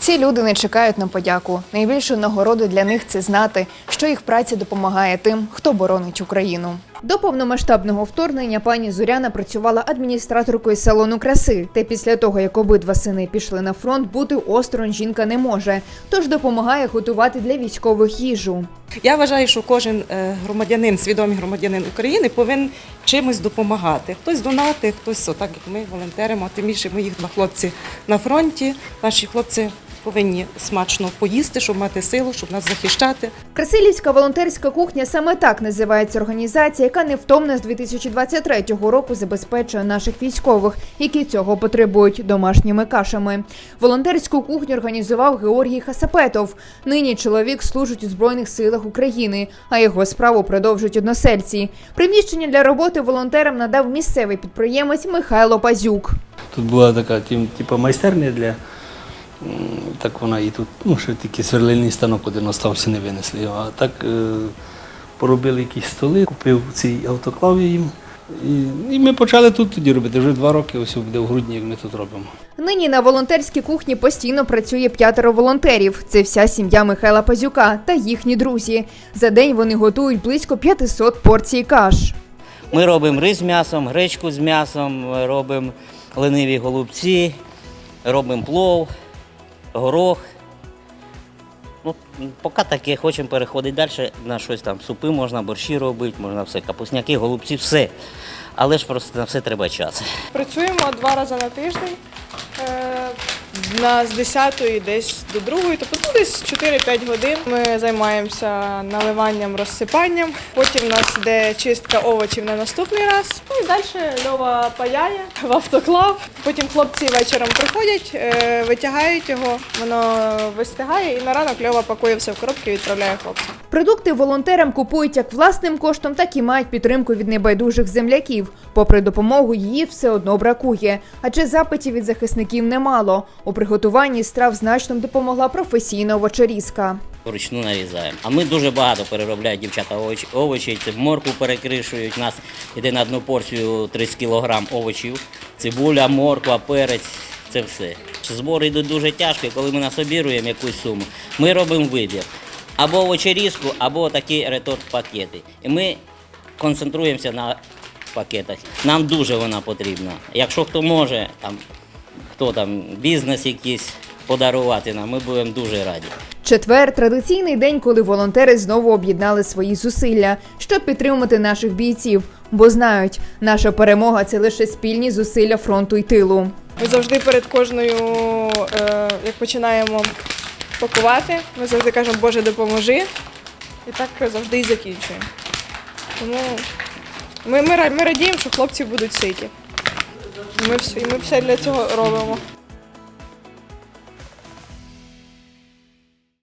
Ці люди не чекають на подяку. Найбільшу нагороду для них це знати, що їх праця допомагає тим, хто боронить Україну. До повномасштабного вторгнення пані Зоряна працювала адміністраторкою салону краси. Та після того, як обидва сини пішли на фронт, бути осторонь жінка не може, тож допомагає готувати для військових їжу. Я вважаю, що кожен е, громадянин, свідомий громадянин України, повинен чимось допомагати. Хтось донати, хтось отак, як ми волонтеримо. Тим більше моїх два хлопці на фронті. Наші хлопці повинні смачно поїсти, щоб мати силу, щоб нас захищати. Красилівська волонтерська кухня саме так називається організація, яка невтомно з 2023 року забезпечує наших військових, які цього потребують домашніми кашами. Волонтерську кухню організував Георгій Хасапетов. Нині чоловік служить у збройних силах України, а його справу продовжують односельці. Приміщення для роботи волонтерам надав місцевий підприємець Михайло Пазюк. Тут була така типу, майстерня для. Так вона і тут, ну, що тільки сверлильний станок один остався, не винесли його. А так е, поробили якісь столи, купив цей автоклав їм. І, і ми почали тут тоді робити. Вже два роки, ось буде в грудні, як ми тут робимо. Нині на волонтерській кухні постійно працює п'ятеро волонтерів. Це вся сім'я Михайла Пазюка та їхні друзі. За день вони готують близько 500 порцій каш. Ми робимо рис з м'ясом, гречку з м'ясом, робимо лениві голубці, робимо плов, горох. Ну, поки таке, хочемо переходити далі на щось там. Супи можна, борщі робити, можна все, капусняки, голубці, все. Але ж просто на все треба час. Працюємо два рази на тиждень. На з 10 десь до 2, тобто ну, десь 4-5 годин. Ми займаємося наливанням, розсипанням. Потім у нас йде чистка овочів на наступний раз. Ну і далі льова паяє в автоклав. Потім хлопці вечором приходять, е, витягають його, воно вистигає, і на ранок льова пакує все в коробки і відправляє хлопцям. Продукти волонтерам купують як власним коштом, так і мають підтримку від небайдужих земляків. Попри допомогу, її все одно бракує, адже запитів від захисників немало. У приготуванні страв значно допомогла професійна овочерізка. Вручну нарізаємо. А ми дуже багато переробляють дівчата овочі, це морку перекришують. У нас йде на одну порцію 30 кг овочів, цибуля, морква, перець. Це все. Збори йдуть дуже тяжко, коли ми насобіруємо якусь суму, ми робимо вибір. Або овочерізку, або такі реторт-пакети. І ми концентруємося на пакетах. Нам дуже вона потрібна. Якщо хто може, там, хто там бізнес якийсь подарувати нам, ми будемо дуже раді. Четвер традиційний день, коли волонтери знову об'єднали свої зусилля, щоб підтримати наших бійців, бо знають, наша перемога це лише спільні зусилля фронту й тилу. Ми завжди перед кожною, е, як починаємо пакувати, ми завжди кажемо Боже, допоможи. І так завжди і закінчуємо. Тому ми, ми, ми радіємо, що хлопці будуть ситі. Ми і ми все для цього робимо.